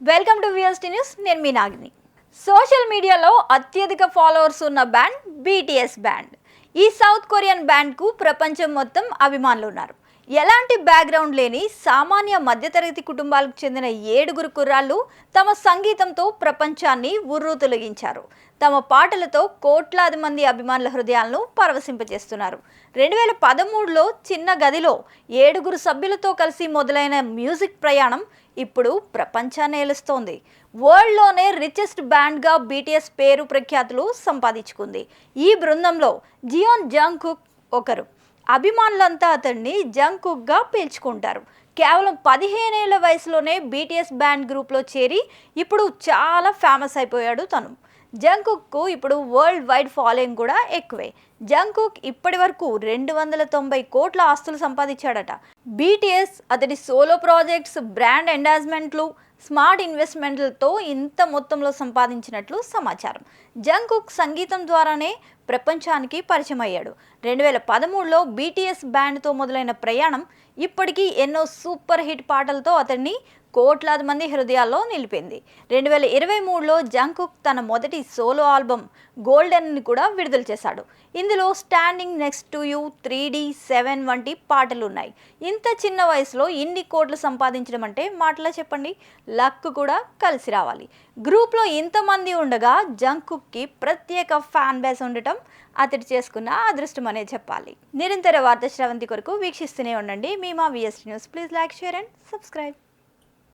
Welcome to VST news నేను మీ నాగిని. Social మీడియాలో అత్యధిక ఫాలోవర్స్ ఉన్న బ్యాండ్ బీటీఎస్ బ్యాండ్ ఈ సౌత్ కొరియన్ బ్యాండ్కు ప్రపంచం మొత్తం అభిమానులు ఉన్నారు. ఎలాంటి బ్యాక్గ్రౌండ్ లేని సామాన్య మధ్యతరగతి కుటుంబాలకు చెందిన ఏడుగురు కుర్రాళ్ళు తమ సంగీతంతో ప్రపంచాన్ని ఉర్రూ తొలగించారు తమ పాటలతో కోట్లాది మంది అభిమానుల హృదయాలను పరవశింపజేస్తున్నారు. రెండు వేల పదమూడులో చిన్న గదిలో ఏడుగురు సభ్యులతో కలిసి మొదలైన మ్యూజిక్ ప్రయాణం ఇప్పుడు ప్రపంచాన్ని ఏలుస్తోంది. వరల్డ్లోనే రిచెస్ట్ బ్యాండ్గా బీటీఎస్ పేరు ప్రఖ్యాతులు సంపాదించుకుంది. ఈ బృందంలో జియోన్ జంగ్కుక్ ఒకరు. అభిమానులంతా అతన్ని జంకుక్గా పీల్చుకుంటారు. కేవలం పదిహేనేళ్ళ వయసులోనే బీటీఎస్ బ్యాండ్ గ్రూప్లో చేరి ఇప్పుడు చాలా ఫేమస్ అయిపోయాడు తను. జంకుక్కు ఇప్పుడు వరల్డ్ వైడ్ ఫాలోయింగ్ కూడా ఎక్కువే. జంకుక్ ఇప్పటి వరకు రెండు వందల తొంభై కోట్ల ఆస్తులు సంపాదించాడట. బీటీఎస్ అతడి సోలో ప్రాజెక్ట్స్ బ్రాండ్ ఎండాజ్మెంట్లు స్మార్ట్ ఇన్వెస్ట్మెంట్లతో ఇంత మొత్తంలో సంపాదించినట్లు సమాచారం. జంకుక్ సంగీతం ద్వారానే ప్రపంచానికి పరిచయం అయ్యాడు రెండు వేల పదమూడులో బీటీఎస్ బ్యాండ్తో మొదలైన ప్రయాణం ఇప్పటికీ ఎన్నో సూపర్ హిట్ పాటలతో అతన్ని కోట్లాది మంది హృదయాల్లో నిలిపింది. రెండు వేల ఇరవై మూడులో జంకుక్ తన మొదటి సోలో ఆల్బమ్ గోల్డెన్ని కూడా విడుదల చేశాడు. ఇందులో standing next to you three D seven వంటి పాటలు ఉన్నాయి ఇంత చిన్న వయసులో ఇన్ని కోట్లు సంపాదించడం అంటే మాటలా చెప్పండి? లక్ కూడా కలిసి రావాలి. గ్రూప్లో ఇంతమంది ఉండగా జంకుక్కి ప్రత్యేక ఫ్యాన్ బేస్ ఉండటం అతడి చేసుకున్న అదృష్టం అనే చెప్పాలి. నిరంతర వార్త శ్రవంతి కొరకు వీక్షిస్తూనే ఉండండి. మీ మా VST news please like share and subscribe.